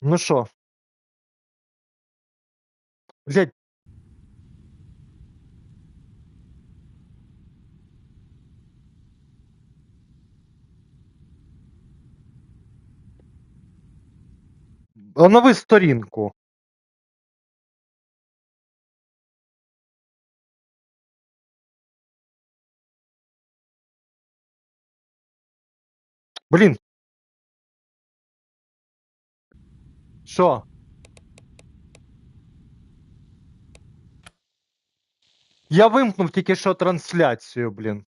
Ну что, взять Онови сторінку. Блін. Що? Я вимкнув тільки що трансляцію, блін.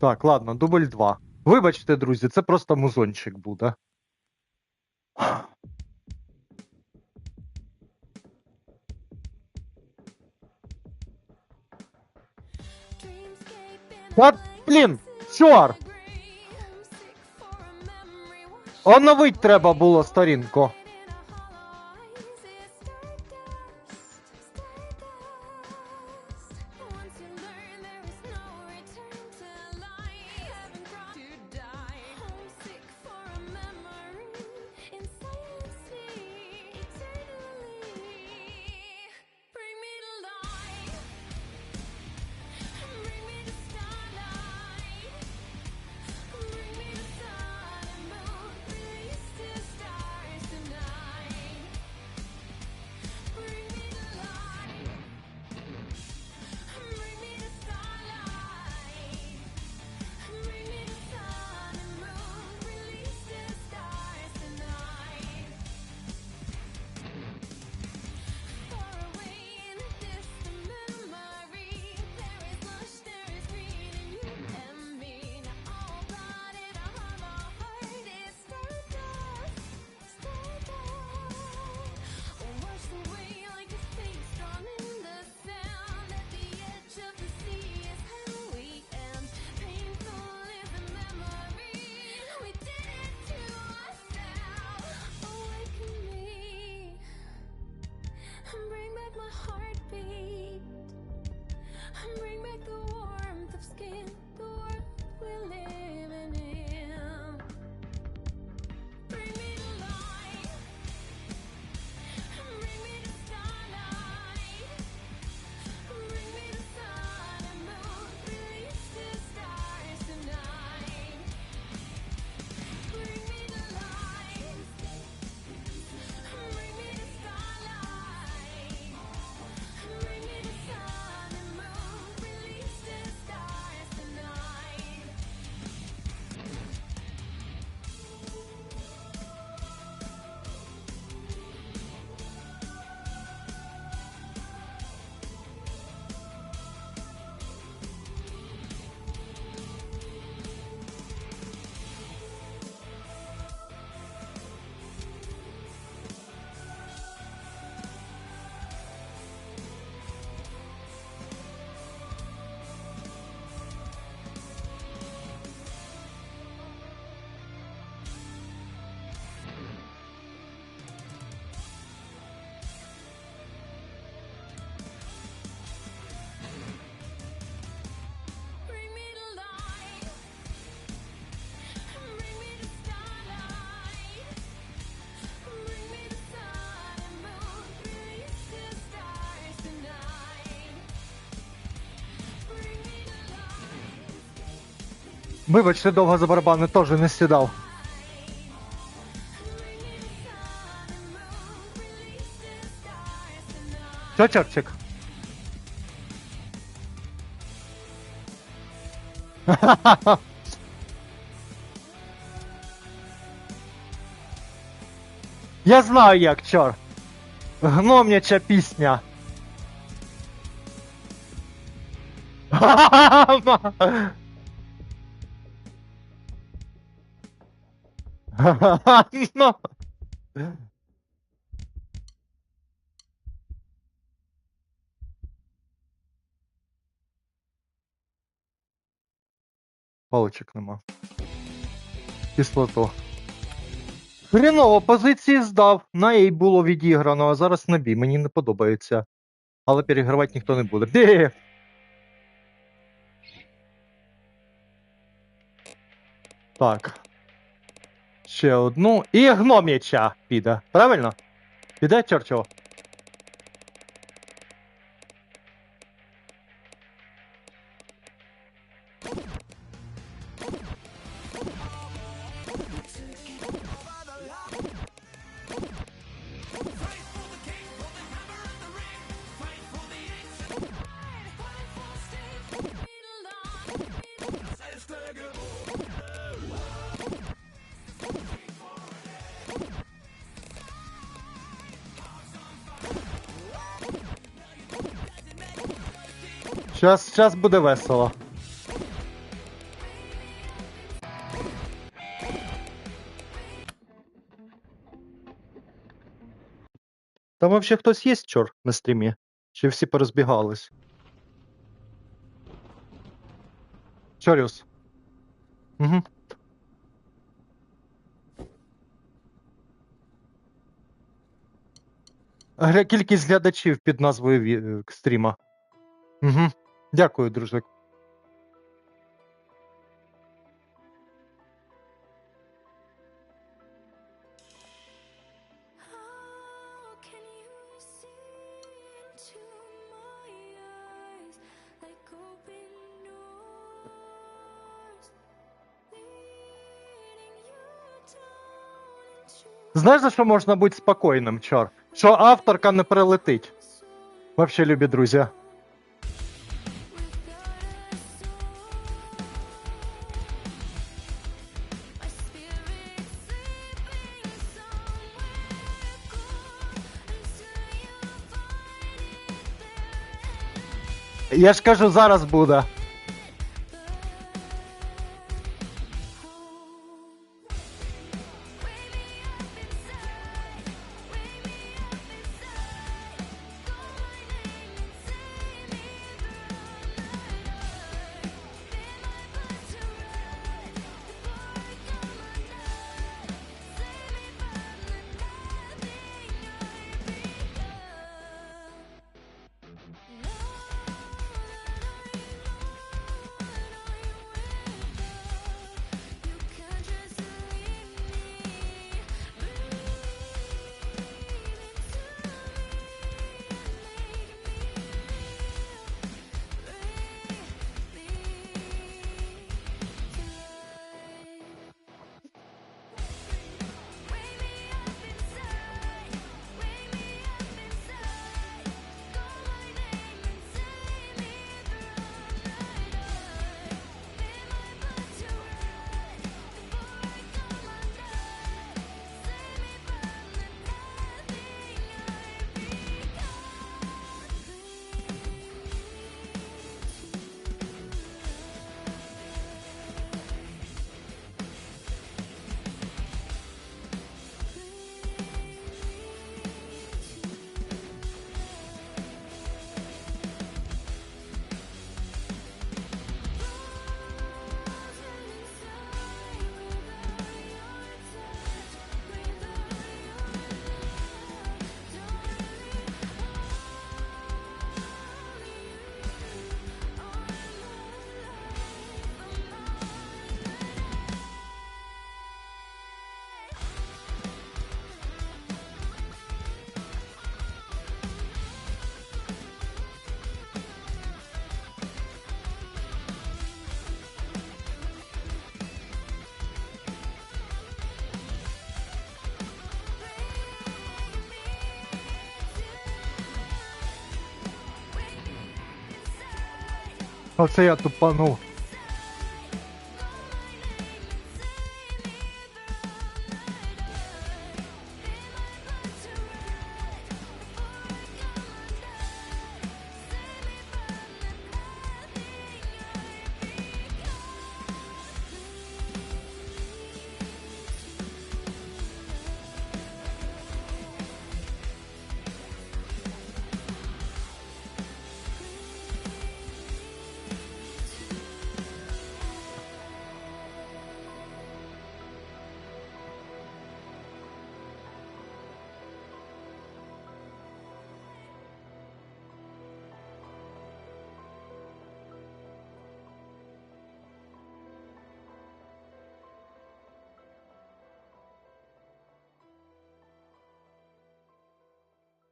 Так, ладно, дубль 2. Вибачте, друзі, це просто музончик буде. Та, блін, чор! Оновить треба було сторінку. Вибачте, довго за барабани теж не сідав. Що, Чорчик? Ха-ха-ха! Я знаю як, чор. Гномняча пісня. Ха-ха-ха-ха! no. Паличок нема. Кислоту. Хріново позиції здав. На їй було відіграно, а зараз на бій. Мені не подобається. Але перегравати ніхто не буде. Де? Так. Ще одну. І гном'яча піде. Правильно? Піде Чорчо? Щас, щас буде весело. Там вообще хтось є чор на стрімі? Чи всі порозбігались? Чоріус. Угу. Кількість глядачів під назвою е, стріма. Угу. Дякую, into Знаєш, за що можна бути спокійним, чор? Що авторка не прилетить. Вообще, любі друзі. Я ж кажу, зараз буде. Оце я тупанув.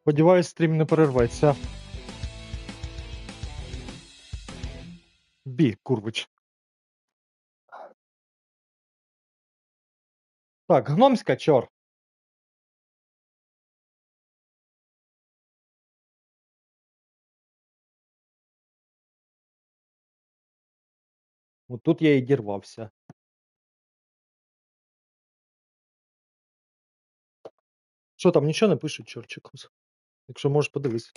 Сподіваюсь, стрім не перерветься. Бі, курвич. Так, гномська чор. От тут я і дірвався. Що там, нічого не пишуть, чорчик? Якщо можеш, подивись.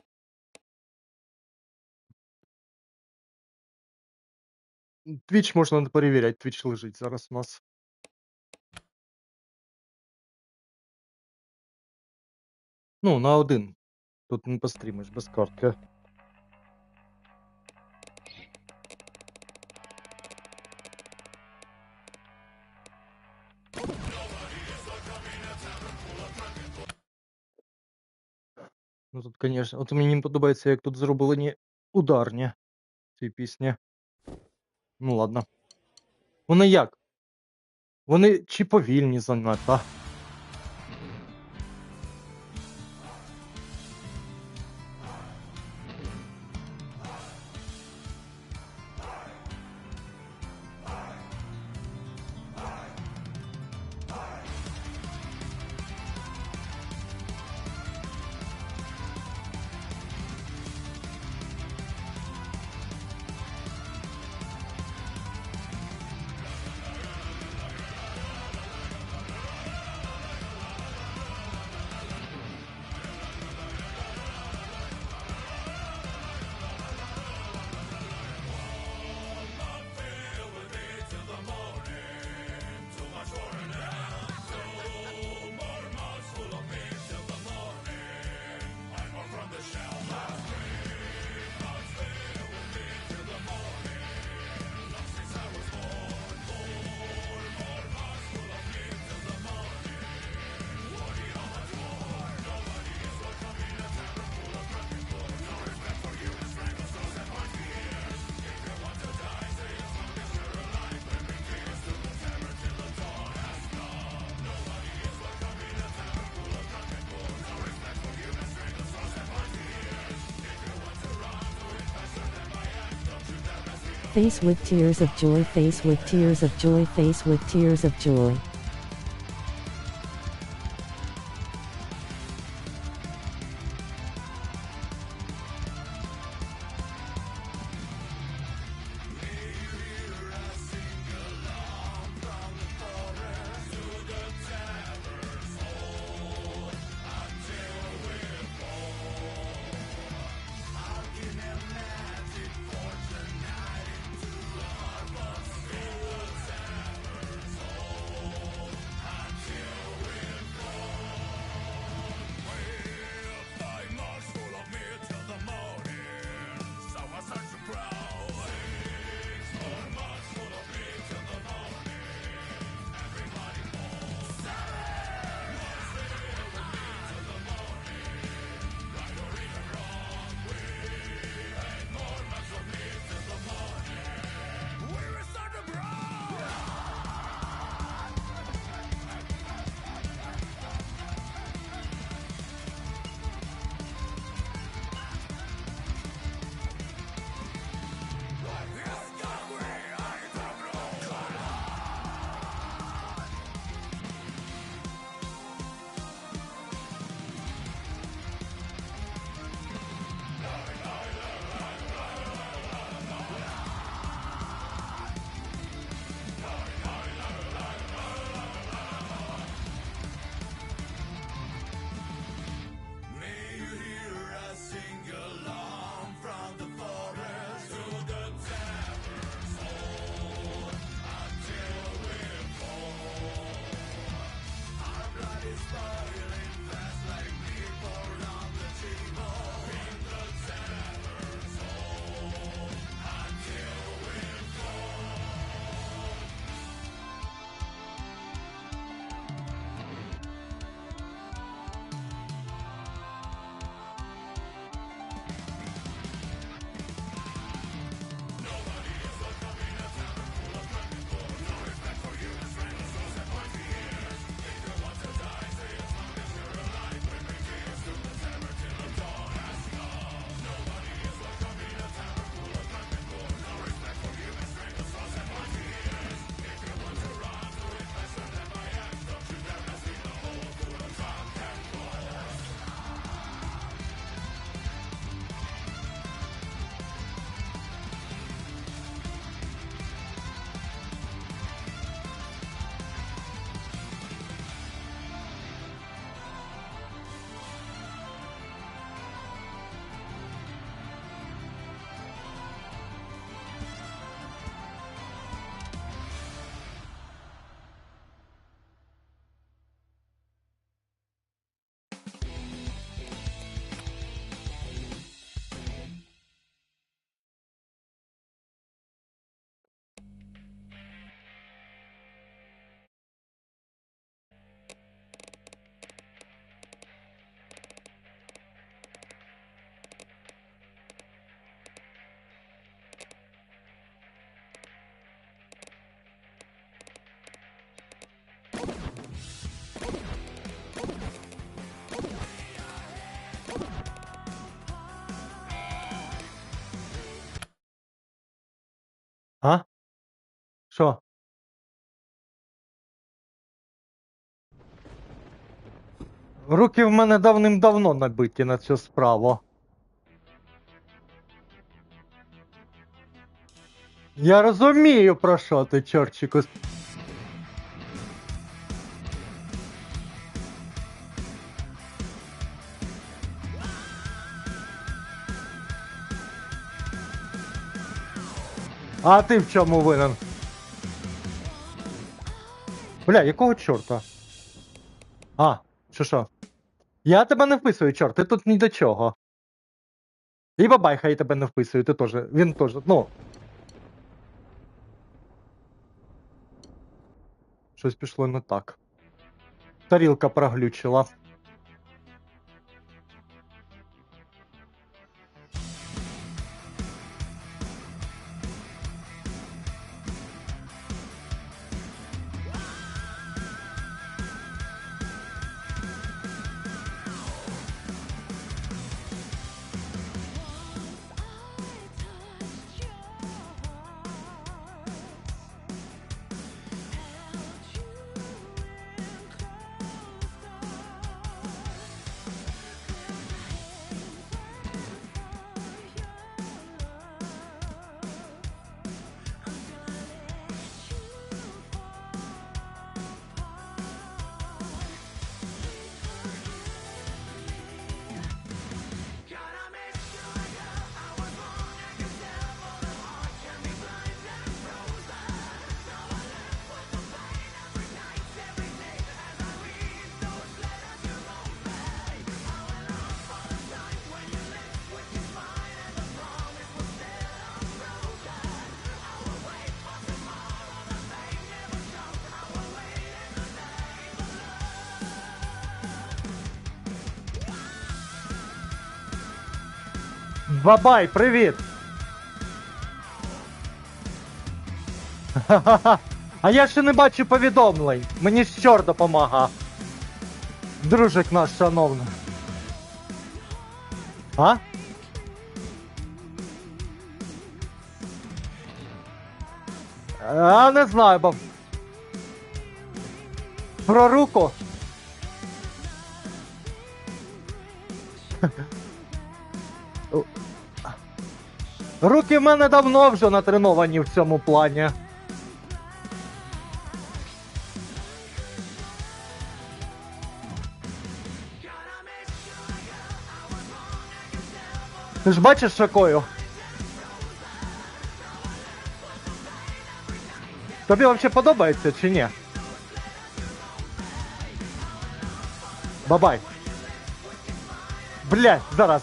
Твіч можна перевіряти, твіч лежить зараз у нас. Ну, на один. Тут не пострімиш без картки. Ну тут, конечно, от мені не подобається, як тут зроблені ударні ці пісні. Ну ладно. Вони як? Вони чи повільні занадто? Face with tears of joy, face with tears of joy, face with tears of joy. Що? Руки в мене давним-давно набиті на цю справу. Я розумію, про що ти, чорчику. А ти в чому винен? Бля, якого чорта? А, що що? Я тебе не вписую, чорт, ти тут ні до чого. І бабай хай тебе не вписую, ти теж. Він теж. Ну. Щось пішло не так. Тарілка проглючила. Бабай, привіт! Ха-ха-ха. А я ще не бачу повідомлень. Мені ж чор допомага. Дружик наш шановний. А? А не знаю, баб. Про руку. Руки в мене давно вже натреновані в цьому плані. Ти ж бачиш шакою? Тобі взагалі подобається чи ні? Бабай. Блять, зараз.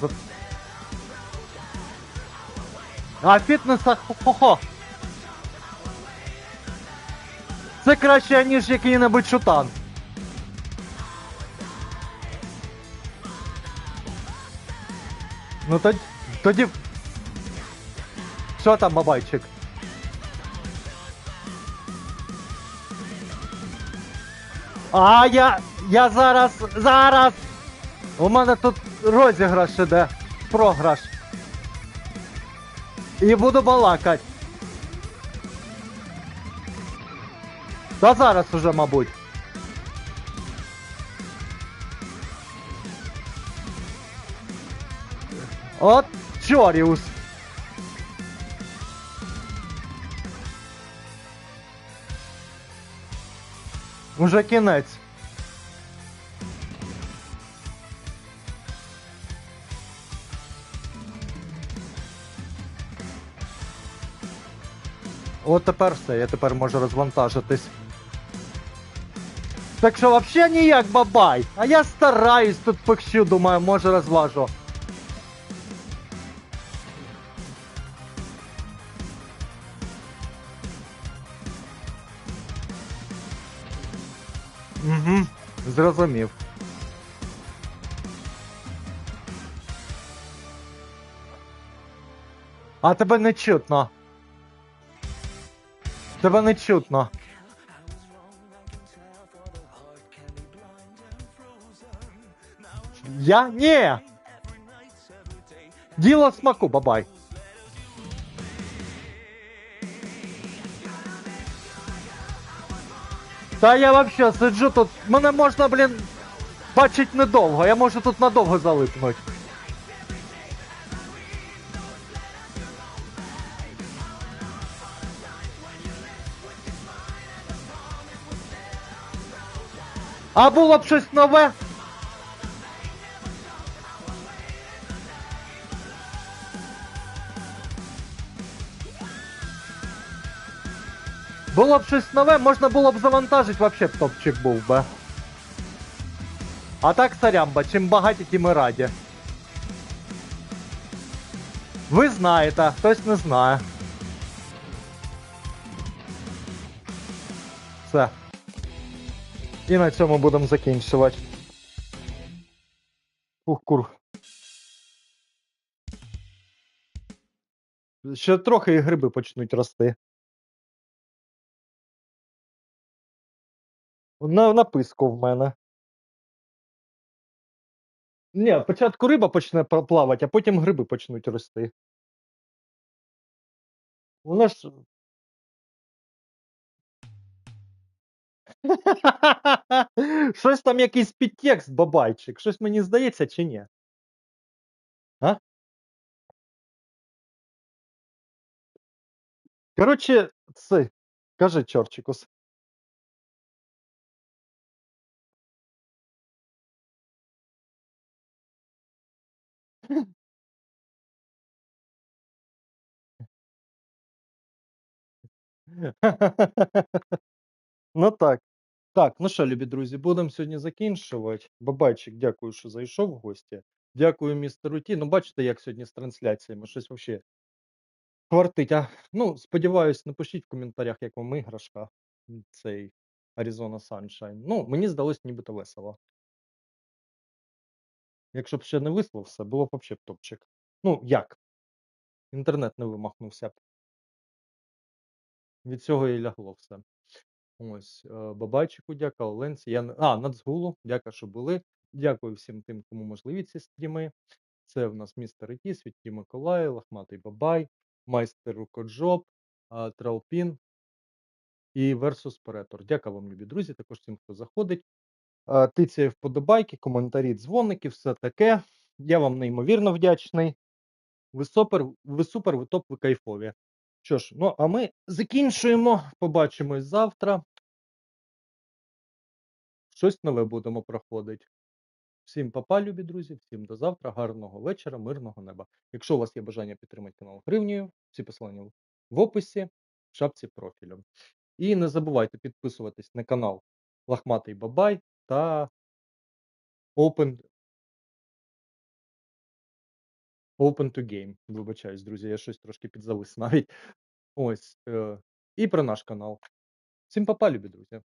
А фітнеса хо-хо. Це краще, ніж який-небудь шутан. Ну тоді. тоді. Що там, бабайчик? А я. Я зараз. Зараз! У мене тут розіграш іде. Програш. І буду балакать. Та зараз уже, мабуть. От Чоріус. Уже кінець. От тепер все, я тепер можу розвантажитись. Так що взагалі ніяк бабай. А я стараюсь тут пихщу, думаю, може розважу. Угу, зрозумів. А тебе не чутно. Тебе не чутно. Я? Ні. Діло смаку, бабай. Та я вообще сиджу тут. Мене можна, блін, бачить недовго. Я можу тут надовго залипнуть. А було б щось нове? Було б щось нове, можна було б завантажити, вообще б топчик був би. А так сорямба, чим багаті, тим і раді. Ви знаєте, а хтось не знає. Все. І на цьому будемо закінчувати. Ух, кур. Ще трохи і гриби почнуть рости. На написку в мене. Ні, спочатку риба почне пла- плавати, а потім гриби почнуть рости. Воно ж. Щось там якийсь підтекст, бабайчик. Щось мені здається чи ні? А? Коротше, це. Кажи, Чорчикус. Ну так. Так, ну що, любі друзі, будемо сьогодні закінчувати. Бабайчик, дякую, що зайшов в гості. Дякую, містеру Ті. Ну, бачите, як сьогодні з трансляціями щось взагалі хвартить. А, ну, сподіваюсь, напишіть в коментарях, як вам іграшка цей Arizona Sunshine. Ну, мені здалось нібито весело. Якщо б ще не висловився, було б взагалі топчик. Ну, як? Інтернет не вимахнувся б. Від цього і лягло все. Ось, е, Бабайчику дяка, Оленці. Я... А, Нацгулу, дяка, що були. Дякую всім тим, кому можливі ці стріми. Це в нас містер Іті, Світі Миколай, Лахматий Бабай, Майстер Рукоджоп, Траупін і Versus Перетор. Дяка вам, любі друзі, також тим, хто заходить. А, Тицяє вподобайки, коментарі, дзвоники, все таке. Я вам неймовірно вдячний. Ви супер, ви супер, ви топ, ви кайфові. Що ж, ну а ми закінчуємо. Побачимось завтра. Щось нове будемо проходити. Всім папа, любі друзі, всім до завтра, гарного вечора, мирного неба. Якщо у вас є бажання підтримати канал гривнею, всі посилання в описі, в шапці профілю. І не забувайте підписуватись на канал Лахматий Бабай та Open, Open to Game. Вибачаюсь, друзі, я щось трошки підзавис навіть. Ось. Е, і про наш канал. Всім папа, любі друзі.